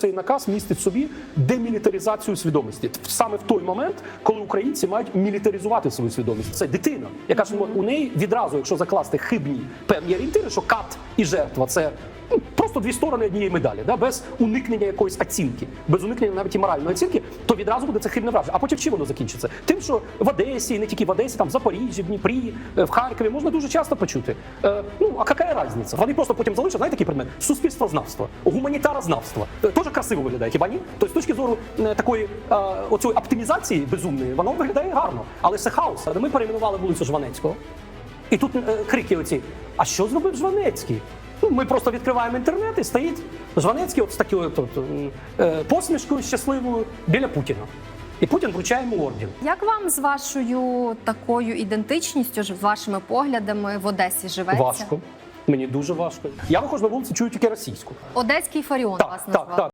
Цей наказ містить собі демілітаризацію свідомості саме в той момент, коли українці мають мілітаризувати свою свідомість. Це дитина, яка ж у неї відразу, якщо закласти хибні певні орієнтири, що кат і жертва це ну, просто дві сторони однієї медалі, да? без уникнення якоїсь оцінки, без уникнення навіть і моральної оцінки, то відразу буде це хибне враження. А потім чим воно закінчиться? Тим, що в Одесі, не тільки в Одесі, там в Запоріжжі, в Дніпрі, е, в Харкові можна дуже часто почути. Е, ну а яка різниця? Вони просто потім залишать, знаєте, такий предмет суспільствознавство, гуманітарознавство. Е, Теж красиво виглядає, хіба ні? Тобто, з точки зору е, такої е, оцої оптимізації безумної, воно виглядає гарно. Але це хаос. Ми перейменували вулицю Жванецького. І тут е, крики оці: а що зробив Жванецький? Ну, ми просто відкриваємо інтернет і стоїть Жванецький от з такою от, от, е, посмішкою щасливою біля Путіна. І Путін вручає йому орден. Як вам з вашою такою ідентичністю, з вашими поглядами в Одесі живеться? Важко. Мені дуже важко. Я виходжу на вулицю, чую тільки російську. Одеський Фаріон Так, вас так, назвав. так.